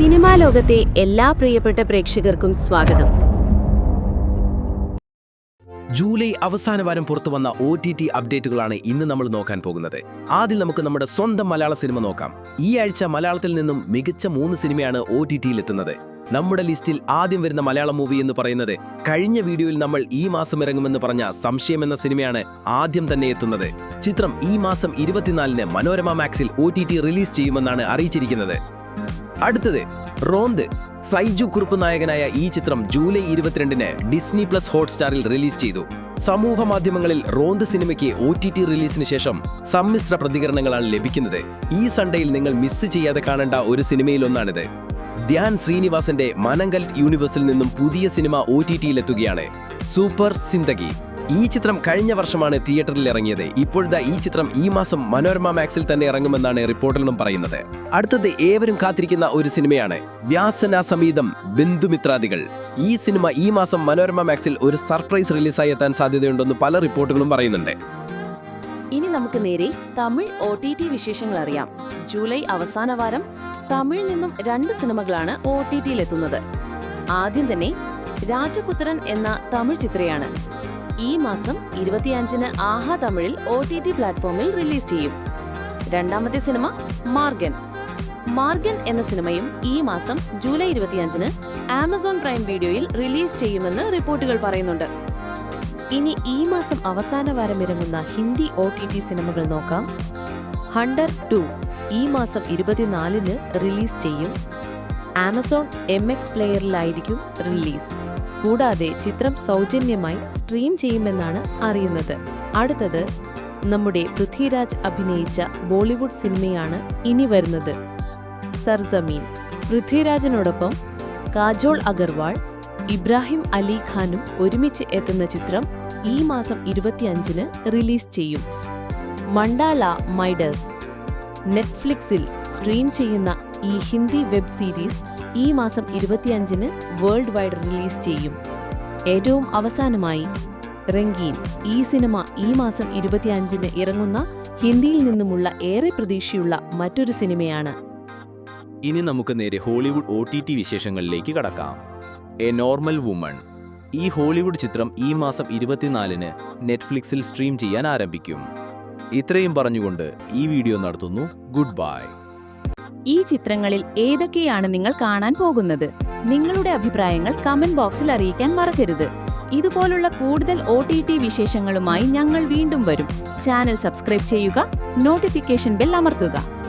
Cinema ലോകത്തെ എല്ലാ പ്രിയപ്പെട്ട പ്രേക്ഷകർക്കും സ്വാഗതം. ജൂലൈ അവസാന വാരം പുറത്തു വന്ന ഒ ടി ടി അപ്ഡേറ്റുകളാണ് ഇന്ന് നമ്മൾ നോക്കാൻ പോകുന്നത്. ആദ്യം നമുക്ക് നമ്മുടെ സ്വന്തം മലയാള സിനിമ നോക്കാം. ഈ ആഴ്ച മലയാളത്തിൽ നിന്നും മികച്ച മൂന്ന് സിനിമയാണ് ഒ ടി ടിയിൽ എത്തുന്നത് നമ്മുടെ ലിസ്റ്റിൽ ആദ്യം വരുന്ന മലയാളം മൂവി എന്ന് പറയുന്നത് കഴിഞ്ഞ വീഡിയോയിൽ നമ്മൾ ഈ മാസം ഇറങ്ങുമെന്ന് പറഞ്ഞ സംശയം എന്ന സിനിമയാണ് ആദ്യം തന്നെ എത്തുന്നത്. ചിത്രം ഈ മാസം ഇരുപത്തിനാലിന് മനോരമ മാക്സിൽ ഒ ടി ടി റിലീസ് ചെയ്യുമെന്നാണ് അറിയിച്ചിരിക്കുന്നത്. അടുത്തത് റോന്ത്. സൈജു കുറുപ്പ് നായകനായ ഈ ചിത്രം ജൂലൈ ഇരുപത്തിരണ്ടിന് ഡിസ്നി പ്ലസ് ഹോട്ട്സ്റ്റാറിൽ റിലീസ് ചെയ്തു. സമൂഹ മാധ്യമങ്ങളിൽ റോന്ത് സിനിമയ്ക്ക് ഒ ടി ടി റിലീസിന് ശേഷം സമ്മിശ്ര പ്രതികരണങ്ങളാണ് ലഭിക്കുന്നത്. ഈ സൺഡേയിൽ നിങ്ങൾ മിസ് ചെയ്യാതെ കാണേണ്ട ഒരു സിനിമയിലൊന്നാണിത്. ധ്യാൻ ശ്രീനിവാസന്റെ മനങ്കൽ യൂണിവേഴ്സിൽ നിന്നും പുതിയ സിനിമ ഒ ടി ടിയിലെത്തുകയാണ് സൂപ്പർ സിന്തഗി ഈ ചിത്രം കഴിഞ്ഞ വർഷമാണ് തിയേറ്ററിൽ ഇറങ്ങിയത്. ഇപ്പോഴത്തെ ഈ ചിത്രം ഈ മാസം മനോരമ മാക്സിൽ തന്നെ ഇറങ്ങുമെന്നാണ് റിപ്പോർട്ടിലും പറയുന്നത്. അടുത്തത് ഏവരും കാത്തിരിക്കുന്ന ഒരു സിനിമയാണ്. വ്യാസന സമീതം ബന്ധുമിത്രാദികൾ ഈ സിനിമ ഈ മാസം മനോരമ മാക്സിൽ ഒരു സർപ്രൈസ് റിലീസായി എത്താൻ സാധ്യതയുണ്ടെന്ന് പല റിപ്പോർട്ടുകളും പറയുന്നുണ്ട്. ഇനി നമുക്ക് നേരെ തമിഴ് ഒ ടി ടി വിശേഷങ്ങൾ അറിയാം. ജൂലൈ അവസാന വാരം തമിഴിൽ നിന്നും രണ്ട് സിനിമകളാണ് ഒ ടി ടിയിലെത്തുന്നത് ആദ്യം തന്നെ രാജപുത്രൻ എന്ന തമിഴ് ചിത്രയാണ്. ഈ മാസം ഇരുപത്തിയഞ്ചിന് ആഹാ തമിഴിൽ ഒ ടി ടി പ്ലാറ്റ്ഫോമിൽ റിലീസ് ചെയ്യും. രണ്ടാമത്തെ സിനിമ മാർഗൻ. മാർഗൻ എന്ന സിനിമയും ഈ മാസം ജൂലൈ ഇരുപത്തിയഞ്ചിന് ആമസോൺ പ്രൈം വീഡിയോയിൽ റിലീസ് ചെയ്യുമെന്ന് റിപ്പോർട്ടുകൾ പറയുന്നുണ്ട്. ഇനി ഈ മാസം അവസാന വാരം ഇറങ്ങുന്ന ഹിന്ദി ഒ ടി ടി സിനിമകൾ നോക്കാം. ഹണ്ടർ ടു ഈ മാസം ഇരുപത്തിനാലിന് റിലീസ് ചെയ്യും. ആമസോൺ എം എക്സ് പ്ലെയറിലായിരിക്കും റിലീസ്. കൂടാതെ ചിത്രം സൗജന്യമായി സ്ട്രീം ചെയ്യുമെന്നാണ് അറിയുന്നത്. അടുത്തത് നമ്മുടെ പൃഥ്വിരാജ് അഭിനയിച്ച ബോളിവുഡ് സിനിമയാണ് ഇനി വരുന്നത്. സർസമീൻ. പൃഥ്വിരാജിനോടൊപ്പം കാജോൾ അഗർവാൾ ഇബ്രാഹിം അലി ഖാനും ഒരുമിച്ച് എത്തുന്ന ചിത്രം ഈ മാസം ഇരുപത്തിയഞ്ചിന് റിലീസ് ചെയ്യും. മണ്ടാള മൈഡേഴ്സ് നെറ്റ്ഫ്ലിക്സിൽ സ്ട്രീം ചെയ്യുന്ന ഈ ഹിന്ദി വെബ് സീരീസ് ഈ മാസം ഇരുപത്തിയഞ്ചിന് വേൾഡ് വൈഡ് റിലീസ് ചെയ്യും. ഏറ്റവും അവസാനമായി റംഗീൻ ഈ സിനിമ ഈ മാസം ഇരുപത്തിയഞ്ചിന് ഇറങ്ങുന്ന ഹിന്ദിയിൽ നിന്നുമുള്ള ഏറെ പ്രതീക്ഷയുള്ള മറ്റൊരു സിനിമയാണ്. ഇനി നമുക്ക് നേരെ ഹോളിവുഡ് ഒ ടി ടി വിശേഷങ്ങളിലേക്ക് കടക്കാം. A normal woman. ഈ ഹോളിവുഡ് ചിത്രം ഈ മാസം ഇരുപത്തിനാലിന് നെറ്റ്ഫ്ലിക്സിൽ സ്ട്രീം ചെയ്യാൻ ആരംഭിക്കും. ഇത്രയും പറഞ്ഞുകൊണ്ട് ഈ വീഡിയോ നടത്തുന്നു. Goodbye. ഈ ചിത്രങ്ങളിൽ ഏതൊക്കെയാണ് നിങ്ങൾ കാണാൻ പോകുന്നത്? നിങ്ങളുടെ അഭിപ്രായങ്ങൾ കമന്റ് ബോക്സിൽ അറിയിക്കാൻ മറക്കരുത്. ഇതുപോലുള്ള കൂടുതൽ ഒ ടി ടി വിശേഷങ്ങളുമായി ഞങ്ങൾ വീണ്ടും വരും. ചാനൽ സബ്സ്ക്രൈബ് ചെയ്യുക നോട്ടിഫിക്കേഷൻ ബെൽ അമർത്തുക.